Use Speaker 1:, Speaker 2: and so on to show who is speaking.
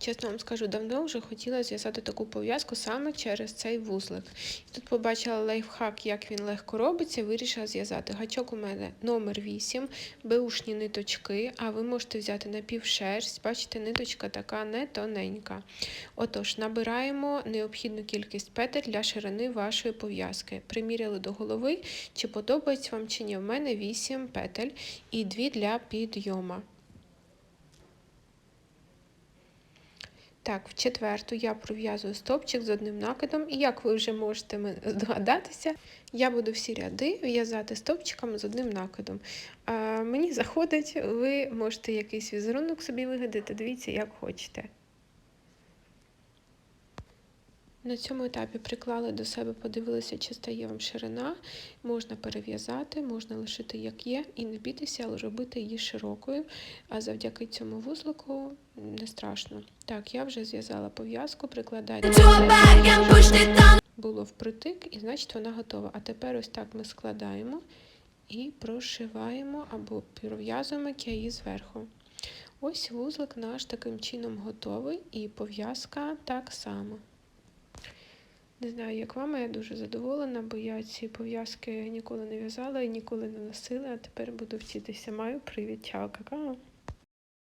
Speaker 1: Чесно вам скажу, давно вже хотіла зв'язати таку пов'язку саме через цей вузлик. Тут побачила лайфхак, як він легко робиться, вирішила зв'язати. Гачок у мене номер 8, беушні ниточки, а ви можете взяти напівшерсть. Бачите, ниточка така не тоненька. Отож, набираємо необхідну кількість петель для ширини вашої пов'язки. Приміряли до голови, чи подобається вам чи ні. В мене 8 петель і 2 для підйома. Так, в четверту я пров'язую стовпчик з одним накидом, і як ви вже можете здогадатися, я буду всі ряди в'язати стовпчиками з одним накидом. А, мені заходить, ви можете якийсь візерунок собі вигадати, дивіться, як хочете. На цьому етапі приклали до себе, подивилися, чи стає вам ширина. Можна перев'язати, можна лишити як є, і не бійтеся, але робити її широкою. А завдяки цьому вузлику не страшно. Так, я вже зв'язала пов'язку, прикладайте. Було впритик, і значить вона готова. А тепер ось так ми складаємо і прошиваємо або пров'язуємо кяї зверху. Ось вузлик наш таким чином готовий, і пов'язка так само. Не знаю, як вам, я дуже задоволена, бо я ці пов'язки ніколи не в'язала і ніколи не носила, а тепер буду вчитися. Маю привіт, чао, какао!